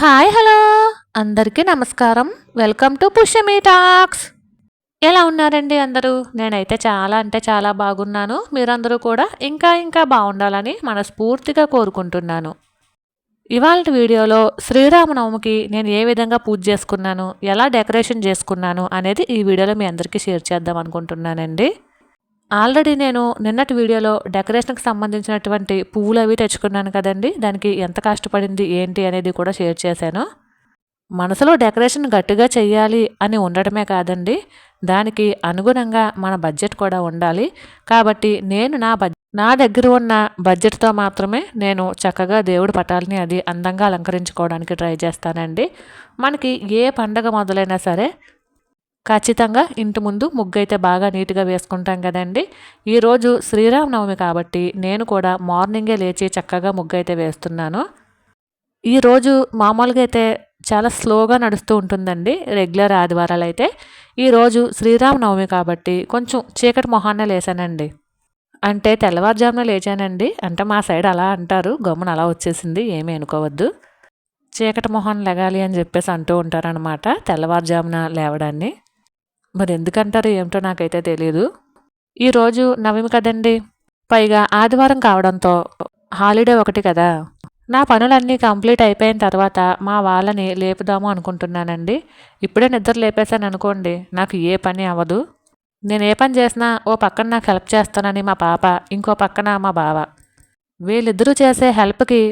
Hi hello. అందరికీ నమస్కారం. Welcome to Pushyami talks. ఎలా ఉన్నారండి అందరూ? నేనైతే చాలా అంటే చాలా బాగున్నాను. మీరందరూ కూడా ఇంకా ఇంకా బాగుండాలని మనస్ఫూర్తిగా కోరుకుంటున్నాను. ఇవాళ వీడియోలో శ్రీరామనవమికి నేను ఏ విధంగా పూజ చేసుకున్నాను ఎలా డెకరేషన్ చేసుకున్నాను అనేది ఈ వీడియోలో మీ అందరికీ షేర్ చేద్దాం అనుకుంటున్నానండి. ఆల్రెడీ నేను నిన్నటి వీడియోలో డెకరేషన్కి సంబంధించినటువంటి పువ్వులు అవి తెచ్చుకున్నాను కదండి. దానికి ఎంత కష్టపడింది ఏంటి అనేది కూడా షేర్ చేశాను. మనసులో డెకరేషన్ గట్టిగా చేయాలి అని ఉండటమే కాదండి. దానికి అనుగుణంగా మన బడ్జెట్ కూడా ఉండాలి. కాబట్టి నేను నా బడ్జెట్ నా దగ్గర ఉన్న బడ్జెట్తో మాత్రమే నేను చక్కగా దేవుడి పటాలని అది అందంగా అలంకరించుకోవడానికి ట్రై చేస్తానండి. మనకి ఏ పండగ మొదలైనా సరే ఖచ్చితంగా ఇంటి ముందు ముగ్గు అయితే బాగా నీట్గా వేసుకుంటాం కదండి. ఈరోజు శ్రీరామనవమి కాబట్టి నేను కూడా మార్నింగే లేచి చక్కగా ముగ్గు అయితే వేస్తున్నాను ఈరోజు మామూలుగా అయితే చాలా స్లోగా నడుస్తూ ఉంటుందండి రెగ్యులర్ ఆదివారాలు అయితే ఈరోజు శ్రీరామనవమి కాబట్టి కొంచెం చీకటి మొహాన్న లేచానండి అంటే తెల్లవారుజామున లేచానండి అంటే మా సైడ్ అలా అంటారు గమ్మున అలా వచ్చేసింది ఏమీ అనుకోవద్దు. చీకటి మొహం లెగాలి అని చెప్పేసి అంటూ ఉంటారనమాట తెల్లవారుజామున లేవడాన్ని. మరి ఎందుకంటారు ఏమిటో నాకైతే తెలియదు ఈరోజు నవమి కదండి. పైగా ఆదివారం కావడంతో హాలిడే ఒకటి కదా. నా పనులన్నీ కంప్లీట్ అయిపోయిన తర్వాత మా వాళ్ళని లేపుదాము అనుకుంటున్నానండి. ఇప్పుడే నిద్ర లేపేశాను అనుకోండి నాకు ఏ పని అవ్వదు. నేను ఏ పని చేసినా ఓ పక్కన నాకు హెల్ప్ చేస్తానని మా పాప ఇంకో పక్కన మా బావ. వీళ్ళిద్దరూ చేసే హెల్ప్కి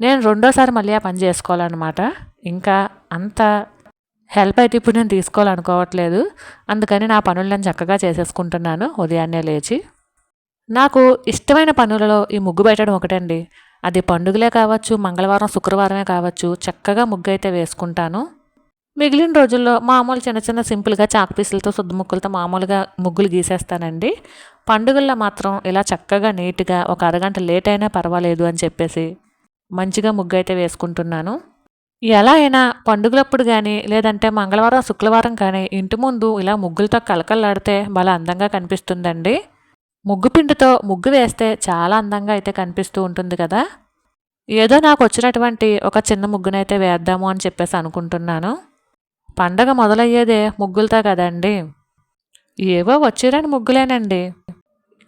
నేను రెండోసారి మళ్ళీ ఆ పని చేసుకోవాలన్నమాట. ఇంకా అంత హెల్ప్ అయితే ఇప్పుడు నేను తీసుకోవాలనుకోవట్లేదు. అందుకని నా పనులు నేను చక్కగా చేసేసుకుంటున్నాను ఉదయాన్నే లేచి. నాకు ఇష్టమైన పనులలో ఈ ముగ్గు పెట్టడం ఒకటండి. అది పండుగలే కావచ్చు మంగళవారం శుక్రవారమే కావచ్చు చక్కగా ముగ్గు అయితే వేసుకుంటాను. మిగిలిన రోజుల్లో మామూలు చిన్న చిన్న సింపుల్గా చాక్ పీసులతో ముక్కులతో మామూలుగా ముగ్గులు గీసేస్తానండి. పండుగల్లో మాత్రం ఇలా చక్కగా నీట్గా ఒక అరగంట లేట్ అయినా పర్వాలేదు అని చెప్పేసి మంచిగా ముగ్గు అయితే వేసుకుంటున్నాను. ఎలా అయినా పండుగలప్పుడు కానీ లేదంటే మంగళవారం శుక్రవారం కానీ ఇంటి ముందు ఇలా ముగ్గులతో కలకల్లాడితే భలే అందంగా కనిపిస్తుందండి. ముగ్గు పిండితో ముగ్గు వేస్తే చాలా అందంగా అయితే కనిపిస్తూ ఉంటుంది కదా. ఏదో నాకు వచ్చినటువంటి ఒక చిన్న ముగ్గునైతే వేద్దాము అని చెప్పేసి అనుకుంటున్నాను. పండగ మొదలయ్యేదే ముగ్గులతో కదండి. ఏవో వచ్చిరని ముగ్గులేనండి.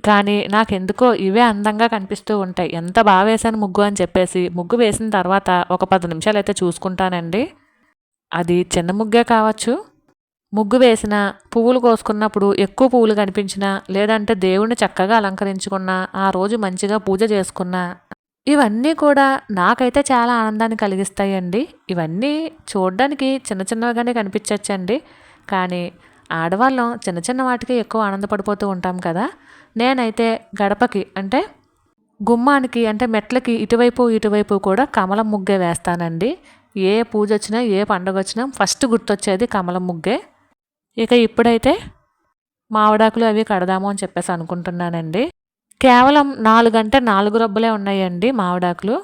కానీ నాకెందుకో ఇవే అందంగా కనిపిస్తూ ఉంటాయి. ఎంత బాగా వేసాను ముగ్గు అని చెప్పేసి. ముగ్గు వేసిన తర్వాత ఒక పది నిమిషాలు అయితే చూసుకుంటానండి. అది చిన్న ముగ్గే కావచ్చు. ముగ్గు వేసిన పువ్వులు కోసుకున్నప్పుడు ఎక్కువ పువ్వులు కనిపించినా లేదంటే దేవుణ్ణి చక్కగా అలంకరించుకున్నా ఆ రోజు మంచిగా పూజ చేసుకున్నా ఇవన్నీ కూడా నాకైతే చాలా ఆనందాన్ని కలిగిస్తాయండి. ఇవన్నీ చూడడానికి చిన్న చిన్నగానే కనిపించవచ్చండి కానీ ఆడవాళ్ళం చిన్న చిన్న వాటికి ఎక్కువ ఆనందపడిపోతూ ఉంటాం కదా. నేనైతే గడపకి అంటే గుమ్మానికి అంటే మెట్లకి ఇటువైపు ఇటువైపు కూడా కమలం ముగ్గే వేస్తానండి. ఏ పూజ వచ్చినా ఏ పండుగ వచ్చినా ఫస్ట్ గుర్తొచ్చేది కమలం ముగ్గే. ఇక ఇప్పుడైతే మావిడాకులు అవి కడదాము అని చెప్పేసి అనుకుంటున్నానండి. కేవలం నాలుగు అంటే నాలుగు రబ్బులే ఉన్నాయండి మావిడాకులు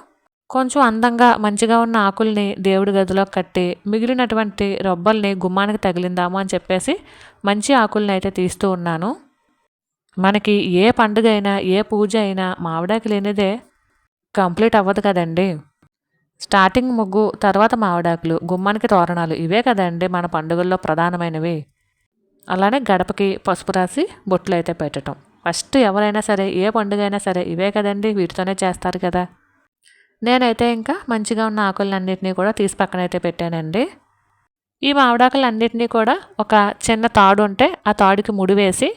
కొంచెం అందంగా మంచిగా ఉన్న ఆకుల్ని దేవుడి గదిలో కట్టి మిగిలినటువంటి రొబ్బల్ని గుమ్మానికి తగిలిందాము అని చెప్పేసి మంచి ఆకుల్ని అయితే తీస్తూ ఉన్నాను. మనకి ఏ పండుగ అయినా ఏ పూజ అయినా మావిడాకి లేనిదే కంప్లీట్ అవ్వదు కదండి. స్టార్టింగ్ ముగ్గు తర్వాత మావిడాకులు గుమ్మానికి తోరణాలు ఇవే కదండి మన పండుగల్లో ప్రధానమైనవి. అలానే గడపకి పసుపు రాసి బొట్లు అయితే పెట్టడం ఫస్ట్ ఎవరైనా సరే ఏ పండుగ అయినా సరే ఇవే కదండి వీటితోనే చేస్తారు కదా. నేనైతే ఇంకా మంచిగా ఉన్న ఆకులన్నింటినీ కూడా తీసి పక్కనైతే పెట్టానండి. ఈ మామిడాకులన్నింటినీ కూడా ఒక చిన్న తాడు ఉంటే ఆ తాడుకి ముడి వేసి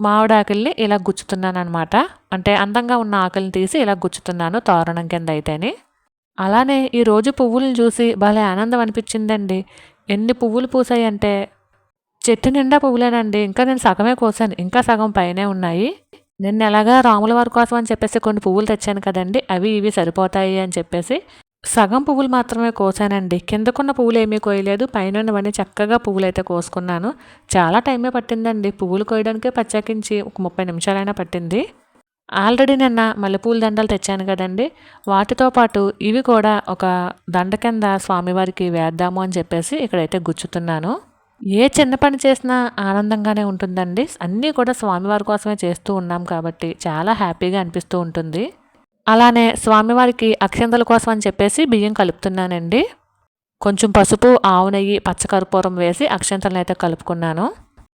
మామిడాకుల్ని ఇలా గుచ్చుతున్నాను అనమాట అంటే అందంగా ఉన్న ఆకుల్ని తీసి ఇలా గుచ్చుతున్నాను తోరణం కింద అయితేని అలానే ఈ రోజు పువ్వులను చూసి భలే ఆనందం అనిపించిందండి. ఎన్ని పువ్వులు పూసాయంటే. చెట్టు నిండా పువ్వులేనండి. ఇంకా నేను సగమే కోసాను. ఇంకా సగం పైనే ఉన్నాయి. నిన్న ఎలాగా రాముల వారి కోసం అని చెప్పేసి కొన్ని పువ్వులు తెచ్చాను కదండి. అవి ఇవి సరిపోతాయి అని చెప్పేసి సగం పువ్వులు మాత్రమే కోసానండి. కిందకున్న పువ్వులు ఏమీ కోయలేదు. ఉన్నవన్నీ చక్కగా పువ్వులు అయితే కోసుకున్నాను. చాలా టైమే పట్టిందండి. పువ్వులు కోయడానికే పచ్చాకించి ఒక ముప్పై నిమిషాలైనా పట్టింది. ఆల్రెడీ నిన్న మల్లెపూల దండలు తెచ్చాను కదండి. వాటితో పాటు ఇవి కూడా ఒక దండ కింద స్వామివారికి వేద్దాము అని చెప్పేసి ఇక్కడైతే గుచ్చుతున్నాను. ఏ చిన్న పని చేసినా ఆనందంగానే ఉంటుందండి. అన్నీ కూడా స్వామివారి కోసమే చేస్తూ ఉన్నాం కాబట్టి చాలా హ్యాపీగా అనిపిస్తూ ఉంటుంది. అలానే స్వామివారికి అక్షంతల కోసం అని చెప్పేసి బియ్యం కలుపుతున్నానండి. కొంచెం పసుపు ఆవు నెయ్యి పచ్చకర్పూరం వేసి అక్షంతలను అయితే కలుపుకున్నాను.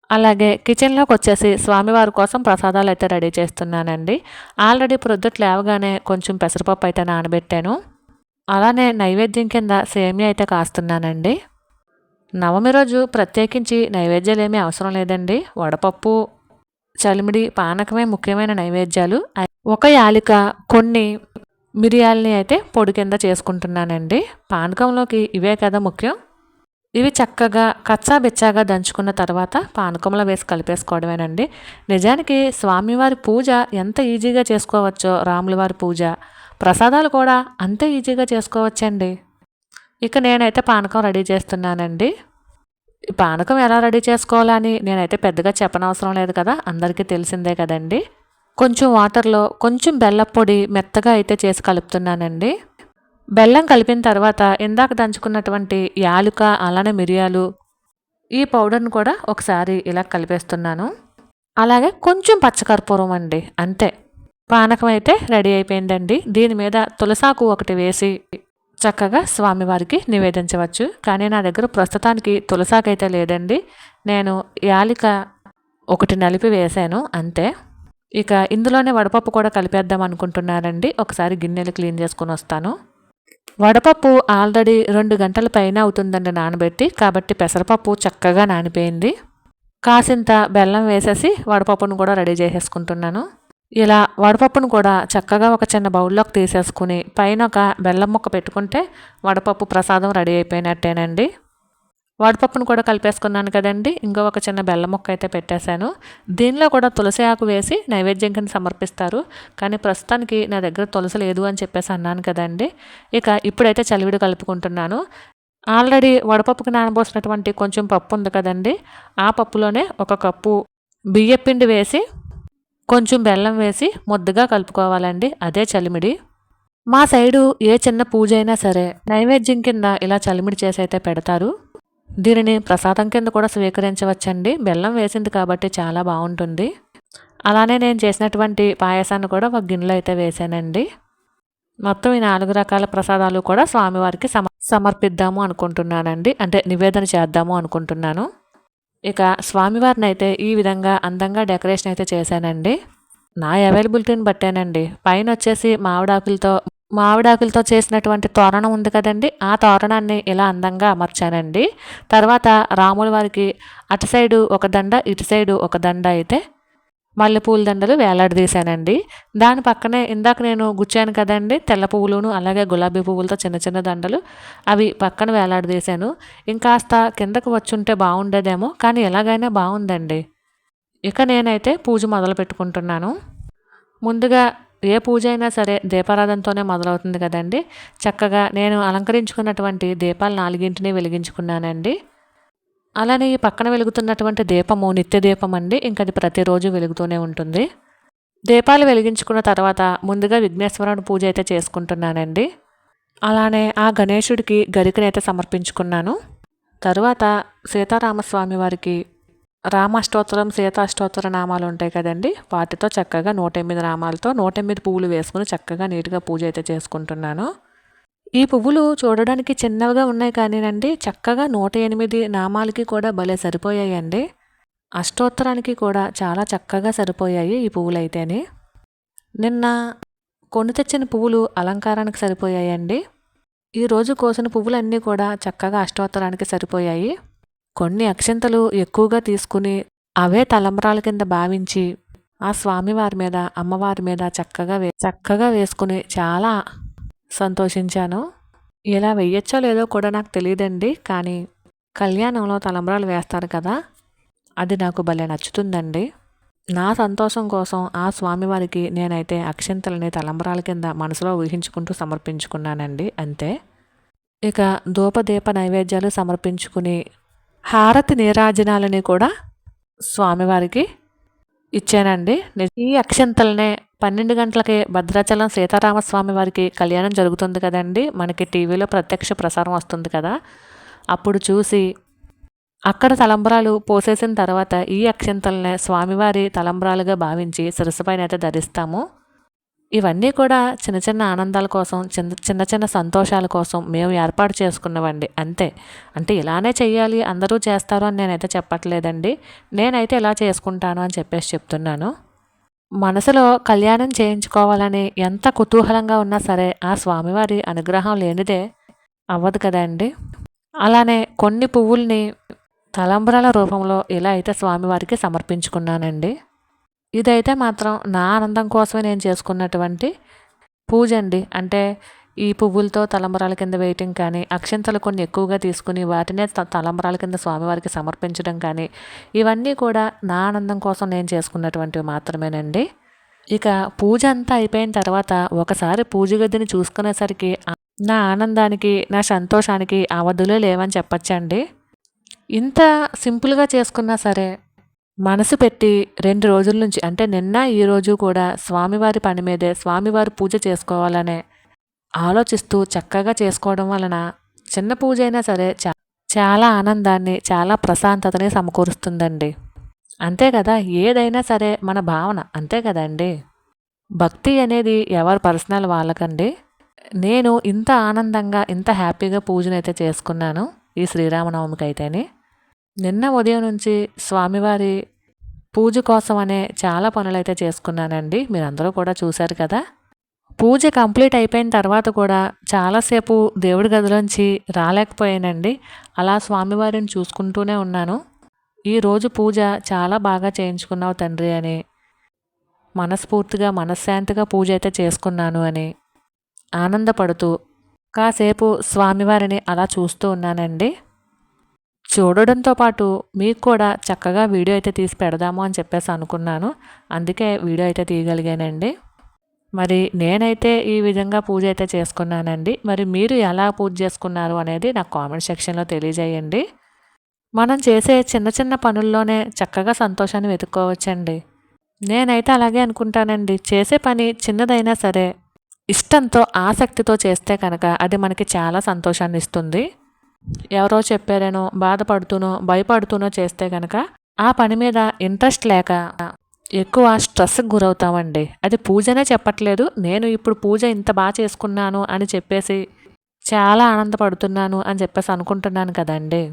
అలాగే కిచెన్లోకి వచ్చేసి స్వామివారి కోసం ప్రసాదాలు అయితే రెడీ చేస్తున్నానండి. ఆల్రెడీ ప్రొద్దుట లేవగానే కొంచెం పెసరపప్పు అయితే నానబెట్టాను. అలానే నైవేద్యం కింద సేమియా అయితే కాస్తున్నానండి. నవమి రోజు ప్రత్యేకించి నైవేద్యాలు ఏమీ అవసరం లేదండి. వడపప్పు చలిమిడి పానకమే ముఖ్యమైన నైవేద్యాలు. ఒక యాలిక కొన్ని మిరియాలని అయితే పొడి కింద చేసుకుంటున్నానండి. పానకంలోకి ఇవే కదా ముఖ్యం. ఇవి చక్కగా కచ్చా బెచ్చాగా దంచుకున్న తర్వాత పానకంలో వేసి కలిపేసుకోవడమేనండి. నిజానికి స్వామివారి పూజ ఎంత ఈజీగా చేసుకోవచ్చో రాములవారి పూజ. ప్రసాదాలు కూడా అంతే ఈజీగా చేసుకోవచ్చండి. ఇక నేనైతే పానకం రెడీ చేస్తున్నానండి. ఈ పానకం ఎలా రెడీ చేసుకోవాలని నేనైతే పెద్దగా చెప్పనవసరం లేదు కదా అందరికీ తెలిసిందే కదండి. కొంచెం వాటర్లో కొంచెం బెల్లం పొడి మెత్తగా అయితే చేసి కలుపుతున్నానండి. బెల్లం కలిపిన తర్వాత ఇందాక దంచుకున్నటువంటి యాలుక అలానే మిరియాలు ఈ పౌడర్ని కూడా ఒకసారి ఇలా కలిపేస్తున్నాను. అలాగే కొంచెం పచ్చకర్పూరం అండి అంతే. పానకం అయితే రెడీ అయిపోయిందండి. దీని మీద తులసాకు ఒకటి వేసి చక్కగా స్వామివారికి నివేదించవచ్చు. కానీ నా దగ్గర ప్రస్తుతానికి తులసాకు అయితే లేదండి. నేను యాలిక ఒకటి నలిపి వేశాను అంతే. ఇక ఇందులోనే వడపప్పు కూడా కలిపేద్దాం అనుకుంటున్నానండి. ఒకసారి గిన్నెలు క్లీన్ చేసుకుని వస్తాను. వడపప్పు ఆల్రెడీ రెండు గంటల పైన అవుతుందండి నానబెట్టి కాబట్టి పెసరపప్పు చక్కగా నానిపోయింది. కాసింత బెల్లం వేసేసి వడపప్పును కూడా రెడీ చేసేసుకుంటున్నాను. ఇలా వడపప్పును కూడా చక్కగా ఒక చిన్న బౌల్లోకి తీసేసుకుని పైన ఒక బెల్లం ముక్క పెట్టుకుంటే వడపప్పు ప్రసాదం రెడీ అయిపోయినట్టేనండి. వాడిపప్పును కూడా కలిపేసుకున్నాను కదండి. ఇంకో ఒక చిన్న బెల్లం ముక్క అయితే పెట్టేశాను. దీనిలో కూడా తులసి ఆకు వేసి నైవేద్యం కింద సమర్పిస్తారు. కానీ ప్రస్తుతానికి నా దగ్గర తులసి లేదు అని చెప్పేసి అన్నాను కదండి. ఇక ఇప్పుడైతే చలివిడి కలుపుకుంటున్నాను. ఆల్రెడీ వడపప్పుకి నానబోసినటువంటి కొంచెం పప్పు ఉంది కదండి. ఆ పప్పులోనే ఒక కప్పు బియ్యపిండి వేసి కొంచెం బెల్లం వేసి ముద్దగా కలుపుకోవాలండి. అదే చలిమిడి. మా సైడు ఏ చిన్న పూజ అయినా సరే నైవేద్యం కింద ఇలా చలిమిడి చేసి అయితే పెడతారు. దీనిని ప్రసాదం కింద కూడా స్వీకరించవచ్చండి. బెల్లం వేసింది కాబట్టి చాలా బాగుంటుంది. అలానే నేను చేసినటువంటి పాయసాన్ని కూడా ఒక గిన్నెలో అయితే వేసానండి. మొత్తం ఈ నాలుగు రకాల ప్రసాదాలు కూడా స్వామివారికి సమ సమర్పిద్దాము అనుకుంటున్నానండి. అంటే నివేదన చేద్దాము అనుకుంటున్నాను. ఇక స్వామివారిని అయితే ఈ విధంగా అందంగా డెకరేషన్ అయితే చేశానండి. నా అవైలబిలిటీని బట్టేనండి. పైన వచ్చేసి మామిడాకులతో మామిడాకులతో చేసినటువంటి తోరణం ఉంది కదండి. ఆ తోరణాన్ని ఇలా అందంగా అమర్చానండి. తర్వాత రాముల వారికి అటు సైడు ఒక దండ ఇటు సైడు ఒక దండ అయితే మల్లెపూల దండలు వేలాడదీశానండి. దాని పక్కనే ఇందాక నేను గుచ్చాను కదండి తెల్ల పువ్వులను అలాగే గులాబీ పువ్వులతో చిన్న చిన్న దండలు అవి పక్కన వేలాడదీశాను. ఇంకాస్త కిందకు వచ్చుంటే బాగుండేదేమో కానీ ఎలాగైనా బాగుందండి. ఇక నేనైతే పూజ మొదలు పెట్టుకుంటున్నాను ముందుగా ఏ పూజ అయినా సరే దీపారాధనతోనే మొదలవుతుంది కదండి. చక్కగా నేను అలంకరించుకున్నటువంటి దీపాలు నాలుగింటిని వెలిగించుకున్నానండి. అలానే ఈ పక్కన వెలుగుతున్నటువంటి దీపము నిత్య దీపం అండి. ఇంకా అది ప్రతిరోజు వెలుగుతూనే ఉంటుంది. దీపాలు వెలిగించుకున్న తర్వాత ముందుగా విఘ్నేశ్వరుడు పూజ అయితే చేసుకుంటున్నానండి. అలానే ఆ గణేశుడికి గరికనైతే సమర్పించుకున్నాను. తరువాత సీతారామస్వామి వారికి రామాష్టోత్తరం సీతాష్టోత్తర నామాలు ఉంటాయి కదండి. వాటితో చక్కగా నూట ఎనిమిది నామాలతో నూట ఎనిమిది పువ్వులు వేసుకుని చక్కగా నీట్గా పూజ అయితే చేసుకుంటున్నాను. ఈ పువ్వులు చూడడానికి చిన్నవిగా ఉన్నాయి కానీనండి చక్కగా నూట ఎనిమిది నామాలకి కూడా భలే సరిపోయాయండి. అష్టోత్తరానికి కూడా చాలా చక్కగా సరిపోయాయి ఈ పువ్వులు అయితేనే నిన్న కొని తెచ్చిన పువ్వులు అలంకారానికి సరిపోయాయండి. ఈరోజు కోసిన పువ్వులన్నీ కూడా చక్కగా అష్టోత్తరానికి సరిపోయాయి. కొన్ని అక్షంతలు ఎక్కువగా తీసుకుని అవే తలంబరాల కింద భావించి ఆ స్వామివారి మీద అమ్మవారి మీద చక్కగా వే చక్కగా వేసుకుని చాలా సంతోషించాను. ఇలా వెయ్యొచ్చో లేదో కూడా నాకు తెలియదండి కానీ కళ్యాణంలో తలంబరాలు వేస్తారు కదా అది నాకు భలే నచ్చుతుందండి. నా సంతోషం కోసం ఆ స్వామివారికి నేనైతే అక్షంతలని తలంబరాల కింద మనసులో ఊహించుకుంటూ సమర్పించుకున్నానండి అంతే. ఇక ధూపదీప నైవేద్యాలు సమర్పించుకుని హారతి నీరాజనాలని కూడా స్వామివారికి ఇచ్చానండి. ఈ అక్షంతలనే పన్నెండు గంటలకి భద్రాచలం సీతారామస్వామి వారికి కళ్యాణం జరుగుతుంది కదండి. మనకి టీవీలో ప్రత్యక్ష ప్రసారం వస్తుంది కదా. అప్పుడు చూసి అక్కడ తలంబరాలు పోసేసిన తర్వాత ఈ అక్షంతలనే స్వామివారి తలంబరాలుగా భావించి సిరసపైన అయితే ధరిస్తాము. ఇవన్నీ కూడా చిన్న చిన్న ఆనందాల కోసం చిన్న చిన్న చిన్న సంతోషాల కోసం మేము ఏర్పాటు చేసుకున్నవండి. అంతే. అంటే ఇలానే చేయాలి అందరూ చేస్తారు అని నేనైతే చెప్పట్లేదండి. నేనైతే ఇలా చేసుకుంటాను అని చెప్పేసి చెప్తున్నాను. మనసులో కళ్యాణం చేయించుకోవాలని ఎంత కుతూహలంగా ఉన్నా సరే ఆ స్వామివారి అనుగ్రహం లేనిదే అవ్వదు కదండి. అలానే కొన్ని పువ్వుల్ని తలంబ్రాల రూపంలో ఇలా అయితే స్వామివారికి సమర్పించుకున్నానండి. ఇదైతే మాత్రం నా ఆనందం కోసమే నేను చేసుకున్నటువంటి పూజ అండి. అంటే ఈ పువ్వులతో తలంబరాల కింద వేయటం కానీ అక్షంతలు కొన్ని ఎక్కువగా తీసుకుని వాటినే తలంబరాల కింద స్వామివారికి సమర్పించడం కానీ ఇవన్నీ కూడా నా ఆనందం కోసం నేను చేసుకున్నటువంటివి మాత్రమేనండి. ఇక పూజ అంతా అయిపోయిన తర్వాత ఒకసారి పూజ గదిని చూసుకునేసరికి నా ఆనందానికి నా సంతోషానికి అవధులే లేవని చెప్పచ్చండి. ఇంత సింపుల్గా చేసుకున్నా సరే మనసు పెట్టి రెండు రోజుల నుంచి అంటే నిన్న ఈరోజు కూడా స్వామివారి పని మీదే స్వామివారి పూజ చేసుకోవాలనే ఆలోచిస్తూ చక్కగా చేసుకోవడం వలన చిన్న పూజ అయినా సరే చాలా ఆనందాన్ని చాలా ప్రశాంతతని సమకూరుస్తుందండి. అంతే కదా ఏదైనా సరే మన భావన అంతే కదండి. భక్తి అనేది ఎవరి పర్సనల్ వాళ్ళకండి. నేను ఇంత ఆనందంగా ఇంత హ్యాపీగా పూజనైతే చేసుకున్నాను ఈ శ్రీరామనవమికి అయితేనే నిన్న ఉదయం నుంచి స్వామివారి పూజ కోసం అనే చాలా పనులైతే చేసుకున్నానండి. మీరందరూ కూడా చూశారు కదా. పూజ కంప్లీట్ అయిపోయిన తర్వాత కూడా చాలాసేపు దేవుడి గదిలోంచి రాలేకపోయానండి. అలా స్వామివారిని చూసుకుంటూనే ఉన్నాను. ఈరోజు పూజ చాలా బాగా చేయించుకున్నావు తండ్రి అని మనస్ఫూర్తిగా మనశ్శాంతిగా పూజ అయితే చేసుకున్నాను అని ఆనందపడుతూ కాసేపు స్వామివారిని అలా చూస్తూ ఉన్నానండి. చూడడంతో పాటు మీకు కూడా చక్కగా వీడియో అయితే తీసి పెడదాము అని చెప్పేసి అనుకున్నాను. అందుకే వీడియో అయితే తీయగలిగానండి. మరి నేనైతే ఈ విధంగా పూజ అయితే చేసుకున్నానండి. మరి మీరు ఎలా పూజ చేసుకున్నారు అనేది నాకు కామెంట్ సెక్షన్లో తెలియజేయండి. మనం చేసే చిన్న చిన్న పనుల్లోనే చక్కగా సంతోషాన్ని వెతుక్కోవచ్చండి. నేనైతే అలాగే అనుకుంటానండి. చేసే పని చిన్నదైనా సరే ఇష్టంతో ఆసక్తితో చేస్తే కనుక అది మనకి చాలా సంతోషాన్ని ఇస్తుంది. ఎవరో చెప్పారేనో బాధపడుతూనో భయపడుతూనో చేస్తే కనుక ఆ పని మీద ఇంట్రెస్ట్ లేక ఎక్కువ స్ట్రెస్కి గురవుతామండి. అది పూజనే చెప్పట్లేదు. నేను ఇప్పుడు పూజ ఇంత బాగా చేసుకున్నాను అని చెప్పేసి చాలా ఆనందపడుతున్నాను అని చెప్పేసి అనుకుంటున్నాను కదండి.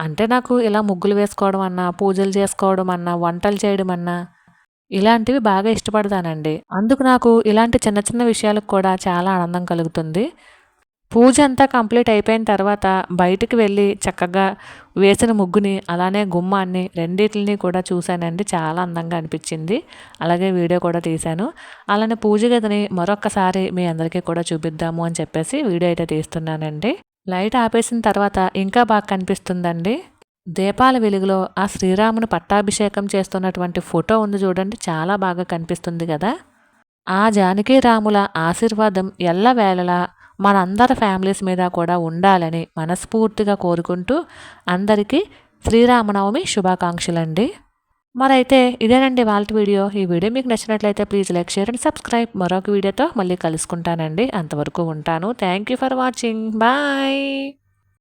అంటే నాకు ఇలా ముగ్గులు వేసుకోవడం అన్నా పూజలు చేసుకోవడం అన్నా వంటలు చేయడం అన్నా ఇలాంటివి బాగా ఇష్టపడతానండి. అందుకు నాకు ఇలాంటి చిన్న చిన్న విషయాలకు కూడా చాలా ఆనందం కలుగుతుంది. పూజ అంతా కంప్లీట్ అయిపోయిన తర్వాత బయటికి వెళ్ళి చక్కగా వేసిన ముగ్గుని అలానే గుమ్మాన్ని రెండింటిని కూడా చూశానండి. చాలా అందంగా అనిపించింది. అలాగే వీడియో కూడా తీశాను. అలానే పూజ గదిని మరొక్కసారి మీ అందరికీ కూడా చూపిద్దాము అని చెప్పేసి వీడియో అయితే తీస్తున్నానండి. లైట్ ఆపేసిన తర్వాత ఇంకా బాగా కనిపిస్తుందండి. దీపాల వెలుగులో ఆ శ్రీరాముని పట్టాభిషేకం చేస్తున్నటువంటి ఫోటో ఉంది చూడండి. చాలా బాగా కనిపిస్తుంది కదా. ఆ జానకి రాముల ఆశీర్వాదం ఎల్లవేళలా మనందరి ఫ్యామిలీస్ మీద కూడా ఉండాలని మనస్ఫూర్తిగా కోరుకుంటూ అందరికీ శ్రీరామనవమి శుభాకాంక్షలండి. మరైతే ఇదేనండి వాళ్ళ వీడియో. ఈ వీడియో మీకు నచ్చినట్లయితే please like share and subscribe. మరొక వీడియోతో మళ్ళీ కలుసుకుంటానండి. అంతవరకు ఉంటాను. Thank you for watching. Bye.